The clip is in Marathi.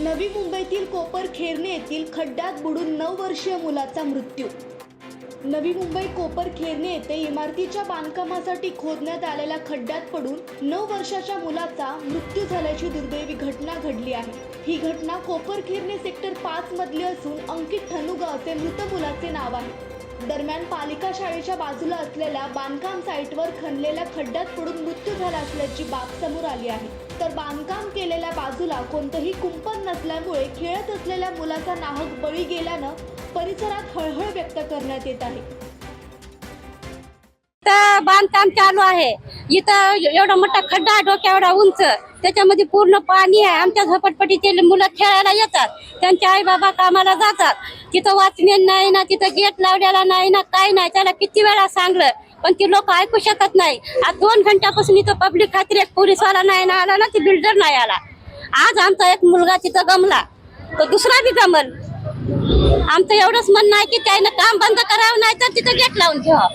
नवी मुंबईतील कोपर खेरणे येथील खड्ड्यात बुडून नऊ वर्षीय मुलाचा मृत्यू. नवी मुंबई कोपर खेरणे येथे इमारतीच्या बांधकामासाठी खोदण्यात आलेल्या खड्ड्यात पडून नऊ वर्षाच्या मुलाचा मृत्यू झाल्याची दुर्दैवी घटना घडली आहे. ही घटना कोपर खेरणे सेक्टर पाच मधली असून अंकित ठनुगा असे मृत मुलाचे नाव आहे. दरम्यान पालिका शाळेच्या बाजूला असलेल्या बांधकाम साईटवर खणलेल्या खड्ड्यात पडून मृत्यू झाला असल्याची बाब समोर आली आहे. तर बांधकाम केलेल्या बाजूला कोणतंही कुंपण नसल्यामुळे खेळत असलेल्या मुलाचा नाहक बळी गेल्यानं परिसरात हळहळ व्यक्त करण्यात येत आहे. तर बांधकाम चालू आहे. इथं एवढा मोठा खड्डा आहे डोक्या एवढा उंच. त्याच्यामध्ये पूर्ण पाणी आहे. आमच्या झोपटपट्टीचे मुलं खेळायला येतात. त्यांचे आई बाबा कामाला जातात. तिथं वाचणे नाही ना तिथं गेट लावलेला नाही ना काय नाही. त्याला किती वेळा सांगलं पण ती लोक ऐकू शकत नाही. आज दोन घंट्यापासून इथं पब्लिक खात्री एक पोलीसवाला नाही ना आला ना ती बिल्डर नाही आला. आज आमचा एक मुलगा तिथं गमला. तो दुसरा बी गमल. आमचं एवढंच म्हणणं आहे की त्यानं काम बंद करावं नाही तर तिथं गेट लावून ठेवा.